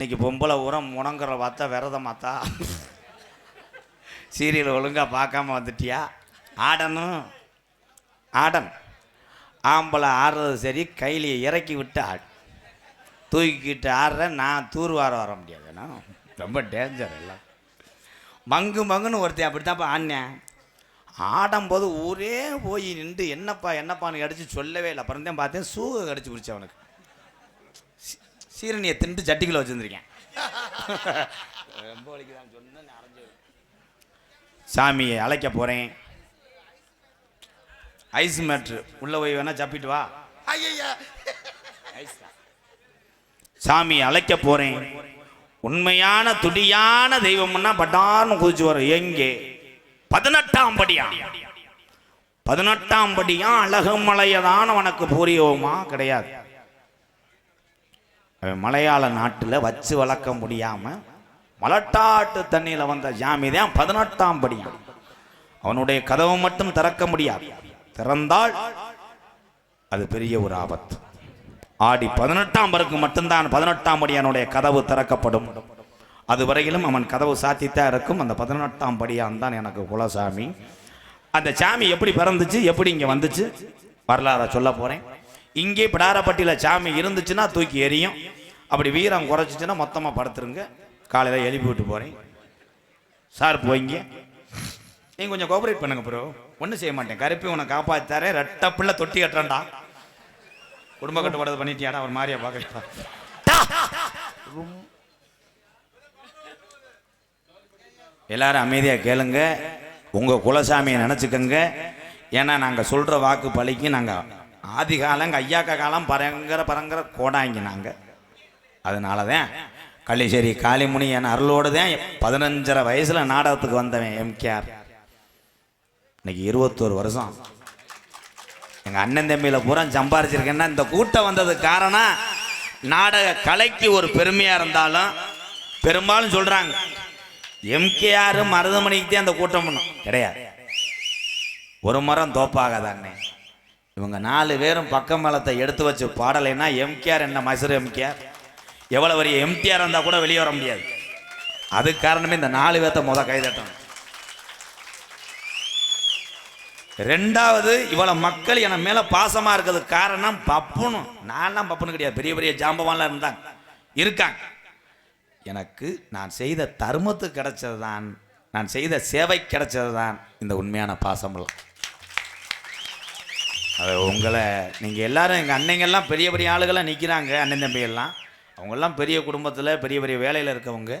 இன்னைக்கு பொம்பளை உரம் முணங்குற பார்த்தா விரதம் பார்த்தா சீரியல் ஒழுங்காக பார்க்காம வந்துட்டியா? ஆடணும் ஆடன். ஆம்பளை ஆடுறது சரி கையில் இறக்கி விட்டு ஆடு. தூக்கிக்கிட்டு ஆடுறேன் நான் தூர்வார வர முடியாதுண்ணா ரொம்ப டேஞ்சர் எல்லாம். மங்கு மங்குன்னு ஒருத்தன் அப்படித்தான்ப்பா ஆடினேன். ஆடும்போது ஊரே போய் நின்று என்னப்பா என்னப்பான்னு அடித்து சொல்லவே இல்லை. அப்புறம் தான் பார்த்தேன் சூக கடிச்சு பிடிச்ச அவனுக்கு சீரணியை தின்ட்டு சட்டிக்குள்ள வச்சுருந்துருக்கேன். ரொம்ப வலிக்குதான் சொன்னேன் அரைஞ்சு சாமியை அழைக்க போகிறேன் ஐஸ் மேட்ரு. உள்ளே போய் வேணா சப்பிட்டு வா. சாமி அழைக்க போறேன். உண்மையான துடியான தெய்வம்னா பட்டான்னு குதிச்சு வரும். எங்கே? பதினெட்டாம் படியா? பதினெட்டாம் படியா? அழகுமலையதான் உனக்கு புரியோமா? கிடையாது. மலையாள நாட்டில் வச்சு வளர்க்க முடியாமல் மலட்டாட்டு தண்ணியில் வந்த ஜாமி தான் பதினெட்டாம் படி அவனுடைய கதவு மட்டும் திறக்க முடியாது. திறந்தால் அது பெரிய ஒரு ஆபத்து. ஆடி பதினெட்டாம் பருக்கு மட்டும்தான் பதினெட்டாம் படியானுடைய கதவு திறக்கப்படும். அது வரையிலும் அவன் கதவு சாத்தித்தான் இருக்கும். அந்த பதினெட்டாம் படியான் தான் எனக்கு குலசாமி. அந்த சாமி எப்படி பிறந்துச்சு எப்படி இங்கே வந்துச்சு? வரலாற சொல்ல போகிறேன் இங்கே பிடாரப்பட்டியில் சாமி இருந்துச்சுன்னா தூக்கி எரியும் அப்படி வீரம் குறைச்சிச்சுன்னா மொத்தமாக படுத்துருங்க. காலையில் எழுப்பி விட்டு போகிறேன் சார் போய்ங்க. நீங்கள் கொஞ்சம் கோஆப்ரேட் பண்ணுங்க ப்ரோ ஒன்றும் செய்ய மாட்டேன். கருப்பி உன்னை காப்பாற்றாரே ரெட்ட பிள்ளை தொட்டி கட்டுறேன்டா. குடும்ப கட்டுப்பாடு பண்ணிட்டியாடா? அவர் மாதிரியா பார்க்க எல்லாரும் அமைதியாக கேளுங்க. உங்கள் குலசாமியை நினச்சிக்கோங்க. ஏன்னா நாங்கள் சொல்கிற வாக்கு பழிக்கு நாங்கள் ஆதி காலங்க ஐயாக்க காலம் பரங்கிற பரங்கர கோடாங்கினாங்க நாங்கள் அதனால தான் கள்ளிச்சேரி காளிமுனி என் அருளோடு தான் பதினஞ்சரை வயசில் நாடகத்துக்கு வந்தவன் எம்கேஆர். இன்னைக்கு இருபத்தோரு வருஷம். எங்கள் அண்ணன் தம்பியில் பூரா சம்பாரிச்சிருக்கேன்னா இந்த கூட்டம் வந்ததுக்கு காரணம் நாடக கலைக்கு ஒரு பெருமையாக இருந்தாலும் பெரும்பாலும் சொல்கிறாங்க எம்கேஆர் மருதமணிக்கு தான் அந்த கூட்டம் பண்ணும். கிடையாது. ஒரு மரம் தோப்பாகாத இவங்க நாலு பேரும் பக்கம் மேலத்தை எடுத்து வச்சு பாடலைன்னா எம்கேஆர் என்ன மைசூர் எம்கேஆர்? எவ்வளோ பெரிய எம்டிஆர் இருந்தால் கூட வெளியே வர முடியாது. அதுக்கு காரணமே இந்த நாலு பேர்த்த முத கைதட்டணும். ரெண்டாவது இவ்வளோ மக்கள் என் மேலே பாசமாக இருக்கிறதுக்கு காரணம் பப்புனும் நான்லாம் பப்புனு கிடையாது. பெரிய பெரிய ஜாம்பவான்லாம் இருந்தாங்க. இருக்காங்க. எனக்கு நான் செய்த தர்மத்துக்கு கிடைச்சது தான் நான் செய்த சேவை கிடைச்சது தான் இந்த உண்மையான பாசமெல்லாம் அது உங்களை நீங்கள் எல்லாரும் எங்கள் அன்னைங்கெல்லாம் பெரிய பெரிய ஆளுகளாக நிற்கிறாங்க அண்ணன் தம்பியெல்லாம் அவங்கெல்லாம் பெரிய குடும்பத்தில் பெரிய பெரிய வேலையில் இருக்கவங்க.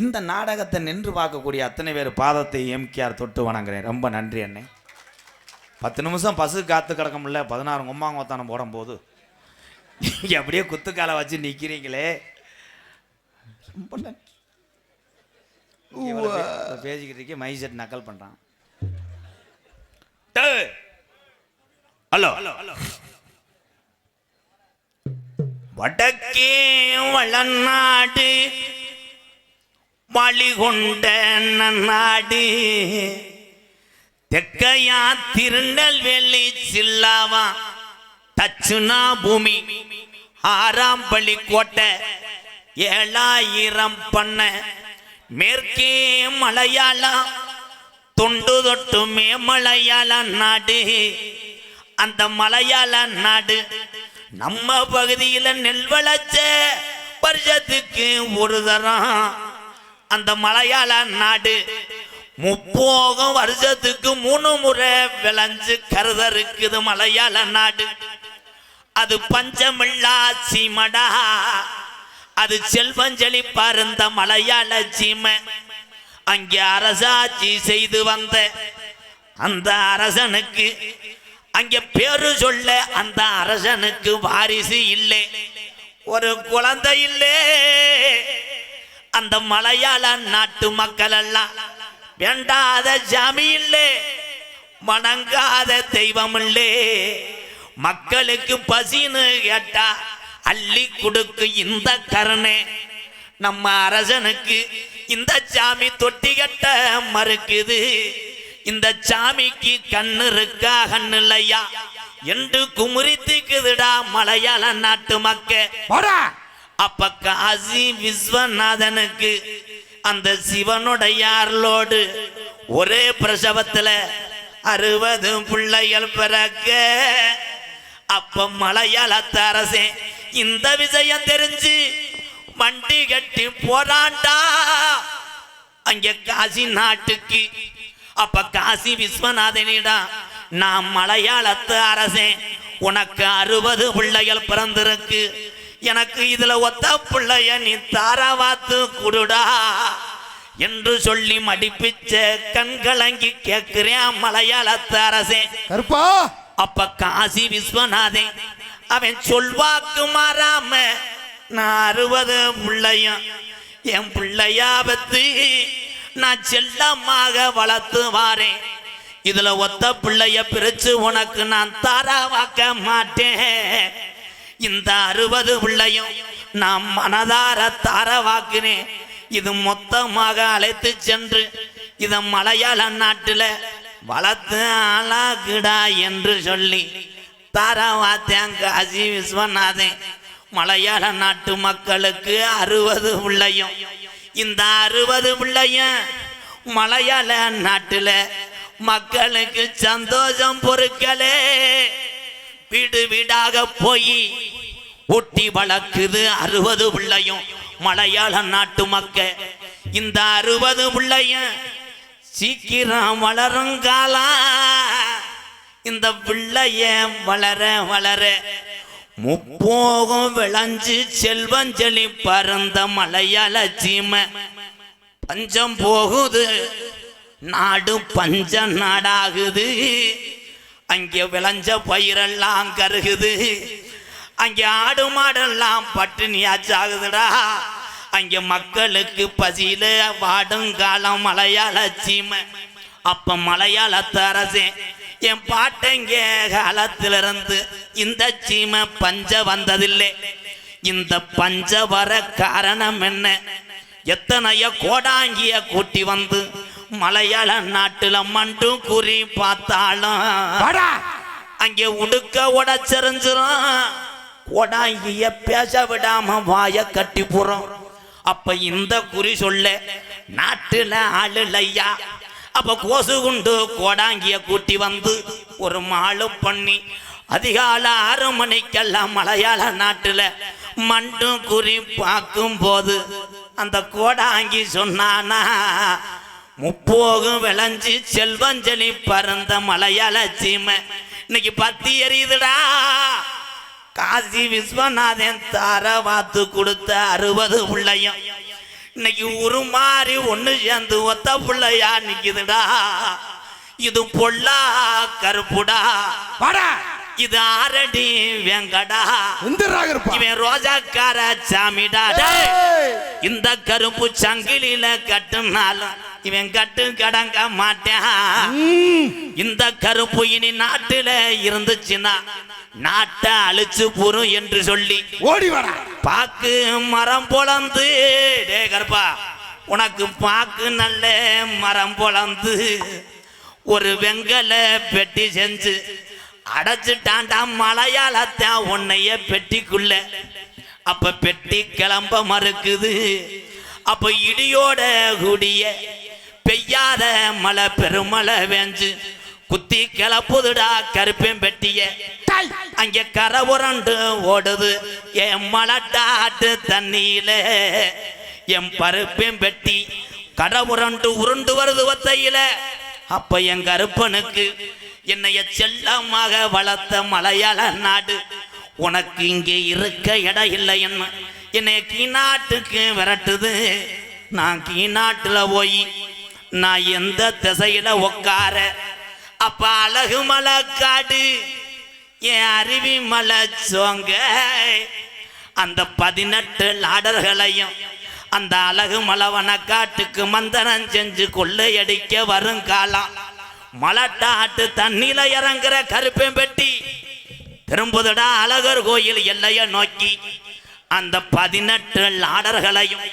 இந்த நாடகத்தை நின்று பார்க்கக்கூடிய அத்தனை பேர் பாதத்தை எம்கேஆர் தொட்டு வணங்குறேன். ரொம்ப நன்றி அண்ணே. பத்து நிமிஷம் பசு காத்து கிடக்க முடியல. பதினாறு கும்பாங்கோத்தானம் போடும்போது. நீங்க அப்படியே குத்துக்காலை வச்சு நிற்கிறீங்களே ரொம்ப நன்றி. பேசிக்கிட்டு இருக்கே மை செட் நக்கல் பண்ணுறான் ஹலோ. வடக்கே வளநாடு வழிகொண்ட நாடு தெக்கையா திருநெல்வேலி சில்லாவா தச்சுனா பூமி. ஆறாம் பள்ளி கோட்டை ஏழாயிரம் பண்ண மேற்கே மலையாளம் தொண்டு தொட்டுமே மலையாள நாடு. அந்த மலையாள நாடு. நம்ம பகுதியில் நெல் விளைச்ச வருஷத்துக்கு ஒரு தரம். அந்த மலையாள நாடு முப்போகம் வருஷத்துக்கு மூணு முறை விளைஞ்சு கருத இருக்குது மலையாள நாடு. அது பஞ்சமில்லா சீமடா. அது செல்வஞ்சலி பருந்த மலையாள சீமை. அங்கே அரசாட்சி செய்து வந்த அந்த அரசனுக்கு அங்கே பேரு சொல்ல அந்த அரசனுக்கு வாரிசு இல்லை. ஒரு குழந்தை இல்லை. அந்த மலையாள நாட்டு மக்கள் எல்லாம் வேண்டாத ஜாமி இல்லை. வணங்காத தெய்வம் இல்லை. மக்களுக்கு பசின்னு கேட்டா அள்ளி கொடுக்கு இந்த கருணை. நம்ம அரசனுக்கு இந்த சாமி தொட்டி கட்ட மறுக்குது. இந்த சாமிக்கு கண்ணு இருக்கா கண்ணு இல்லையா? என்று குமுறித்துக்குதுடா மலையாள நாட்டு மக்க. அப்ப காசி விஸ்வநாதனுக்கு அந்த சிவனுடைய அருளோடு ஒரே பிரசவத்துல அறுபது பிள்ளைகள் பிறக்க. அப்ப மலையாளத்த அரசே இந்த விஷயம் தெரிஞ்சு வண்டி கட்டி போறான்டா. அங்க காசி நாட்டுக்கு அப்ப காசி விஸ்வநாதனிடம் நான் மலையாளத்து அரசே உனக்கு அறுபது பிள்ளைகள் பிறந்திருக்கு. எனக்கு இதுல ஒத்த பிள்ளைய நீ தாராவாத்து குடுடா என்று சொல்லி மடிப்பிச்ச கண்கலங்கி கேட்கிறேன் மலையாளத்து அரசே. கருப்பா! அப்ப காசி விஸ்வநாதன் அவன் சொல்வாக்கு மாறாம நான் அறுபது பிள்ளையும் என் பிள்ளையாபத்து நான் செல்லமாக வளர்த்து வாரேன் இதுல ஒத்த பிள்ளைய பிரிச்சு உனக்கு நான் தாராவாக்க மாட்டேன். இந்த அறுபது பிள்ளையும் நான் மனதார தாரவாக்குனேன். இது மொத்தமாக அழைத்து சென்று இத மலையாள நாட்டுல வளர்த்து ஆளாக்குடா என்று சொல்லி தாராவாத்தேன் அஜி விஸ்வநாதன். மலையாள நாட்டு மக்களுக்கு அறுபது பிள்ளையும் இந்த அறுபது பிள்ளைய மலையாள நாட்டுல மக்களுக்கு சந்தோஷம் பொறுக்கலே. வீடு வீடாக போய் ஊட்டி வளர்க்குது அறுபது பிள்ளையும் மலையாள நாட்டு மக்க இந்த அறுபது பிள்ளைய சீக்கிரம் வளரும் இந்த பிள்ளைய வளர வளர முப்போகம் விளைஞ்சு செல்வஞ்சலி பறந்த மலையாள சீமை. பஞ்சம் போகுது. நாடு பஞ்ச நாடாகுது. அங்கே விளைஞ்ச பயிரெல்லாம் கருகுது. அங்கே ஆடு மாடெல்லாம் பட்டினியாச்சாகுதுடா அங்கே மக்களுக்கு பசியில வாடும் காலம் மலையாள சீமை. அப்ப மலையாளத்த அரசே என் பாட்டங்க காலத்திலிருந்து இந்த சீமை பஞ்ச வந்ததில்லை. இந்த பஞ்ச வர காரணம் என்ன? எத்தனைய கோடாங்கிய கூட்டி வந்து மலையாள நாட்டுல மண்டு குறி பார்த்தாலும் அங்கே உடுக்க உடச்செறிஞ்சிரும் கோடாங்கிய பேச விடாம வாய கட்டி போறோம். அப்ப இந்த குறி சொல்ல நாட்டுல ஆளு இல்லையா அப்ப கோசு குண்டு கோடாங்கிய கூட்டி வந்து ஒரு மாலு பண்ணி அதிகால ஆறு மணிக்கெல்லாம் மலையாள நாட்டுல மண்டு குறி பார்க்கும் போது அந்த கோடாங்கி சொன்னானா முப்போகும் விளைஞ்சி செல்வஞ்சலி பறந்த மலையாள சீமை இன்னைக்கு பத்தி எரியுதுடா. காசி விஸ்வநாதன் தார வாத்து கொடுத்த அறுபது உள்ளையும் இன்னைக்கு ஒரு மாதிரி ஒன்று சேர்ந்து ஒத்த பிள்ளையா நிக்குதுடா. இது பொல்லா கருப்புடா. வாடா. இது ஆரடி வெங்கடா. இவன் ரோஜாக்கார சாமிடா. இந்த கருப்பு சங்கிலியில கட்டுனாலும் இவன் கட்டு கடங்க மாட்டான். இந்த கருப்பு இனி நாட்டுல இருந்துச்சுன்னா நாட்டை அழிச்சு புரும் என்று சொல்லி ஓடி வாடா. பாக்கு மரம் பொளந்து டே கருப்பா உனக்கு பாக்கு நல்ல மரம் பொளந்து ஒரு வெங்கல பெட்டி செஞ்சு அடைச்சிட்டான்டா மலையாளத்தான் உன்னைய பெட்டிக்குள்ள. அப்ப பெட்டி கிளம்ப மறுக்குது. அப்ப இடியோட கூடிய பெய்யாத மழை பெருமழை வேஞ்சு குத்தி கிளப்புதுடா கருப்பேன் பெட்டிய. டாய். அங்க கரை உரண்டு ஓடுது. என் மலட்டாட்டு தண்ணியில என் பருப்பேன் பெட்டி கரை உரண்டு உருண்டு வருது ஒத்தையில அப்ப என் கருப்பனுக்கு என்னைய செல்லமாக வளர்த்த மலையாள நாடு உனக்கு இங்கே இருக்க இடம் இல்லை என்ன என்னை கீநாட்டுக்கு விரட்டுது. நான் கீநாட்டில் போய் நான் எந்த திசையில உட்கார அப்ப அழகு மலை காடு என் அருவி மலை சோங்க. அந்த பதினெட்டு லாடர்களையும் அந்த அழகு மலவன காட்டுக்கு மந்தனம் செஞ்சு கொள்ளையடிக்க வருங்காலம். மலட்டாட்டு தண்ணில இறங்குற கருப்பேன் பெட்டி திரும்புதடா அழகர் கோயில் எல்லைய நோக்கி. அந்த பதினெட்டு லாடர்களையும்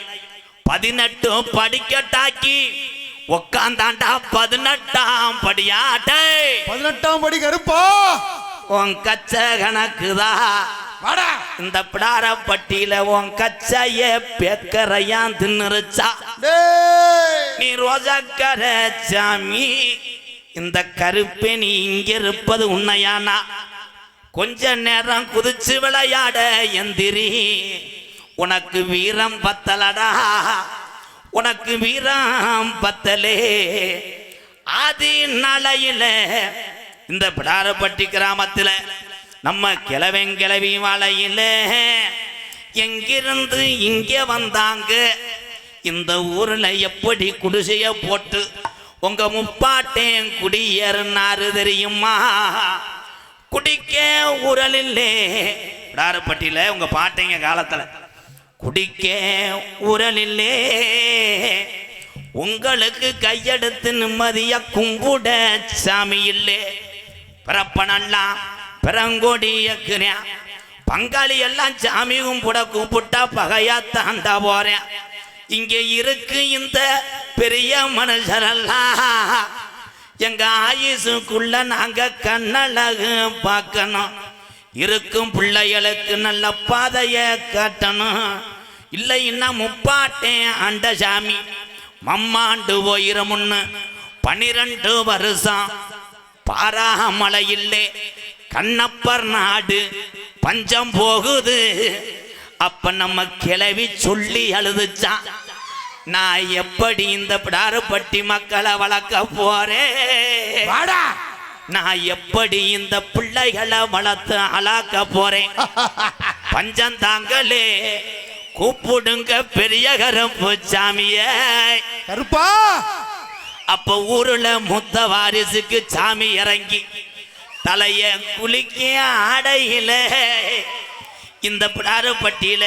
பதினெட்டு படிக்கட்டாக்கி. உக்காந்தாண்டா பதினெட்டாம் படியாட்டை. பதினெட்டாம் படி கருப்பா. உன் கச்ச கணக்குதா? இந்த பிடாரப்பட்டியில உன் கச்சைய பெக்கரையான் தின்னுருச்சா? நீ ரோஜாக்கர சாமி. இந்த கருப்பே நீ இங்க இருப்பது உண்மையானா கொஞ்ச நேரம் குதிச்சு விளையாட எந்திரி. உனக்கு வீரம் பத்தலடா. உனக்கு வீரம் பத்தலே. ஆதி நாளையில இந்த பிடாரப்பட்டி கிராமத்துல நம்ம கிழவன் கிளவி மலையில எங்கிருந்து இங்கே வந்தாங்க? இந்த ஊர்ல எப்படி குடிசைய போட்டு உங்க முப்பாட்டேன் குடியேறினாரு தெரியுமா? குடிக்க உரலில்லே பிடாரப்பட்டியில உங்க பாட்டைங்க காலத்துல. குடிக்க உரலில்லே உங்களுக்கு கையெடுத்து நிம்மதியா கும்பிட சாமி இல்லே. பிறப்பனெல்லாம் பிறங்கொடியக்குறேன் பங்காளி எல்லாம் சாமி கும்பிட கூப்பிட்டா பகையா தாண்டா போறேன். இங்கே இருக்கு இந்த பெரிய மனுஷரெல்லாம் எங்க ஆயுசுக்குள்ள நாங்க கண்ணழகு பார்க்கணும். இருக்கும் பிள்ளைகளுக்கு நல்ல பாதைய காட்டணும். இல்லைன்னா முப்பாட்டேன் அண்டசாமி மம்மாண்டு போயிரமுன்னு பனிரெண்டு வருஷம் பாராமலையில்லே கண்ணப்பர் நாடு பஞ்சம் போகுது. அப்ப நம்ம கிளவி சொல்லி அழுதுச்சான் நான் எப்படி இந்த பிடாரப்பட்டி மக்களை வளர்க்க போறேன் வாடா. நான் எப்படி இந்த பிள்ளைகளை வளர்த்து அலாக்க போறேன் பஞ்சம் தாங்களே கூப்பிடுங்க பெரிய கருப்பு சாமியே கருப்பா. அப்ப ஊருல முத்த வாரிசுக்கு சாமி இறங்கி தலைய குளிக்க ஆடையில இந்த பிடாரப்பட்டியில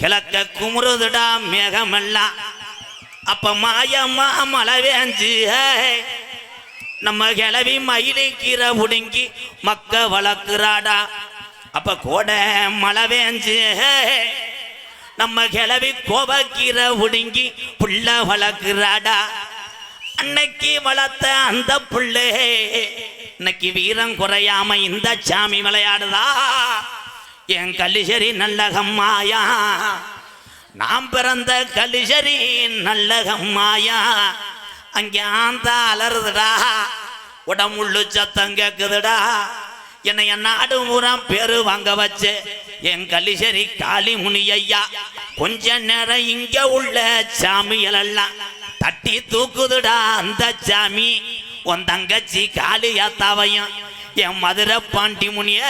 கிழக்க குமுறுதுடா மேகமெல்லாம் அப்ப மாயம்மா மழை வேஞ்சு நம்ம கிளவி மயிலை கீரை உடுங்கி மக்க வளர்க்குறாடா. அப்ப கோடை மழை வேஞ்சு நம்ம கிளவி கோபக்கீரை உடுங்கி புள்ள வளர்க்குறாடா. அன்னைக்கு வளர்த்த அந்த புள்ளே இன்னைக்கு வீரம் குறையாம இந்த சாமி விளையாடுதா. என் கலிசரி நல்லகம்மாயா நாம் பிறந்த கலிசரி நல்லகம்மாயா அங்கே ஆந்த அலறுதுடா. உடம்புள்ளு சத்தம் கேக்குதுடா. என்னை என் நாடு பூரா பேரு வாங்க வச்சு. என் கலிசரி காளி முனி ஐயா. கொஞ்ச நேரம் இங்க உள்ள சாமிகள் எல்லாம் தட்டி தூக்குதுடா அந்த சாமி. உன் தங்கச்சி காளியாத்தாவையும் என் மதுரை பாண்டி முனிய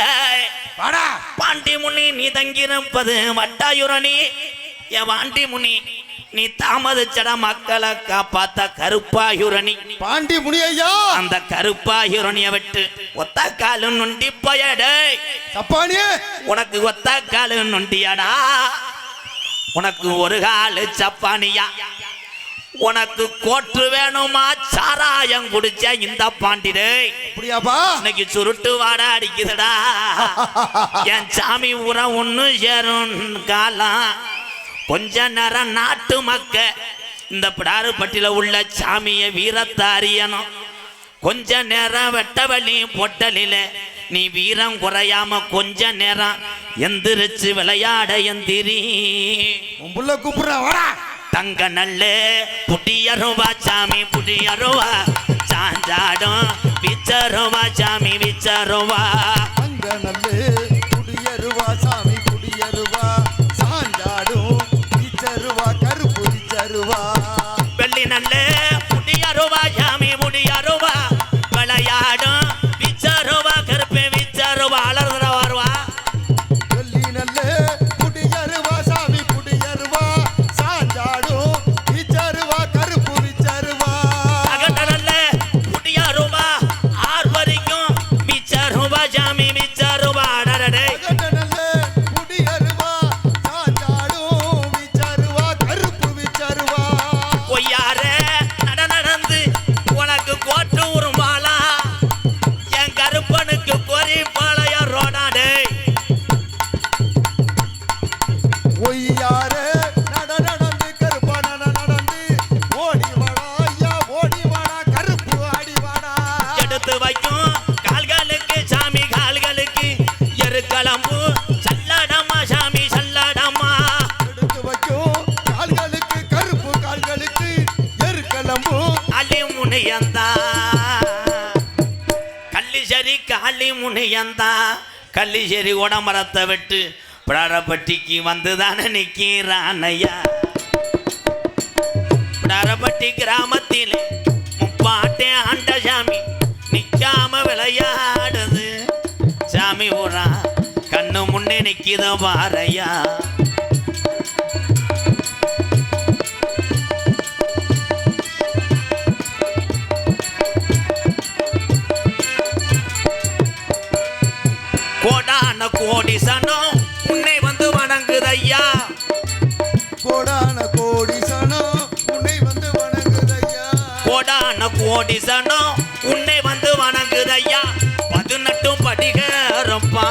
பாண்டி முனி நீ தங்கியிருப்பது வட்டாயுரணி. என் பாண்டி முனி நீ தாமதிச்சட மக்களை காப்பாத்த கருப்பாயுரணி. பாண்டி முனியையா? அந்த கருப்பாயுரணிய விட்டு ஒத்த காலு நொண்டி பயடே. சப்பானியே? உனக்கு ஒத்த காலு நொண்டியாடா. உனக்கு ஒரு காலு சப்பானியா. உனக்கு கோட்டு வேணுமா? சாராயம் குடிச்ச இந்த பாண்டிடே. அப்படியாப்பா? இன்னைக்கு சுருட்டு வாட அடிக்குதுடா. என் சாமி உரம் ஒண்ணு சேரும் காலம். கொஞ்ச நேரம் நாட்டு மக்க. இந்த பிடாருப்பட்டில உள்ள சாமிய வீரத்தை அறியணும் கொஞ்ச நேரம் வெட்டவழி பொட்டலில. நீ வீரம் குறையாம கொஞ்ச நேரம் எந்திரிச்சு விளையாட எந்திரி. உன் புள்ள கூப்பிடுற தங்க நல்ல புட்டியருவா சாமி புட்டியருவா. சாஞ்சாடும் விச்சருவா சாமி விச்சருவா. அங்க நல்லு குடியருவா சாமி கள்ளிசரி முனியந்தா கள்ளிசரி உடம்பரத்தை விட்டு பிடாரப்பட்டிக்கு வந்துதானே நிற்கிறான் ஐயா பிடாரப்பட்டி கிராமத்திலே முப்பாட்டே ஆண்ட சாமி நிற்காம விளையாடுது. சாமி ஊரா கண்ணு முன்னே நிற்கிதோ பாரையா கோடி சனம் உன்னை வந்து வணங்குதையா? கோடான கோடி சனம் உன்னை வந்து வணங்குதையா? கோடான கோடி சனம் உன்னை வந்து வணங்குதையா? பதினெட்டும் படிகரப்பா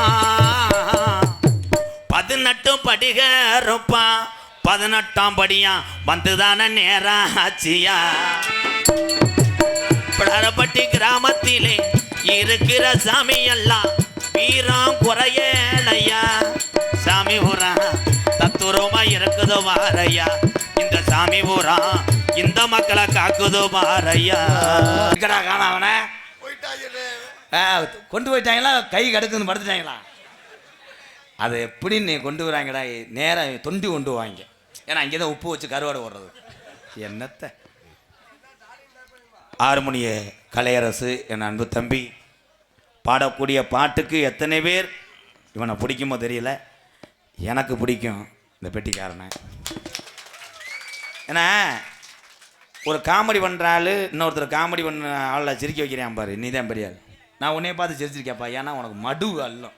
பதினெட்டும் படிகரப்பா பதினெட்டாம் படியா? வந்துதான நேரம் ஆச்சியா பிடரப்பட்டி கிராமத்திலே இருக்கிற சாமி எல்லாம் வீரம் குறையலையா சாமி ஊரா தத்துரமா இருக்குதோ மாறையா இந்த சாமி ஊரா இந்த மக்களை காக்குதோ மாறையா காண அவனை. கொண்டு போயிட்டாங்களா? கை கடுக்குன்னு படுத்துட்டாங்களா? அதை எப்படி நீ கொண்டு வராங்கடா. நேரம் தொண்டி கொண்டு வாங்க ஏன்னா அங்கே தான் உப்பு வச்சு கருவாடு ஓடுறது என்னத்த? ஆறுமணிய கலையரசு என் அன்பு தம்பி பாடக்கூடிய பாட்டுக்கு எத்தனை பேர் இவனை பிடிக்குமோ தெரியல. எனக்கு பிடிக்கும் இந்த பெட்டிக்காரனை. ஏன்னா ஒரு காமெடி பண்ணுற ஆள் இன்னொருத்தர் காமெடி பண்ண ஆளை சிரிக்க வைக்கிறேன் பாரு. நீ தான் பெரிய ஆள் நான் உன்னைய பார்த்து சிரிச்சிருக்கேன்ப்பா. ஏன்னா உனக்கு மடு அல்லம்.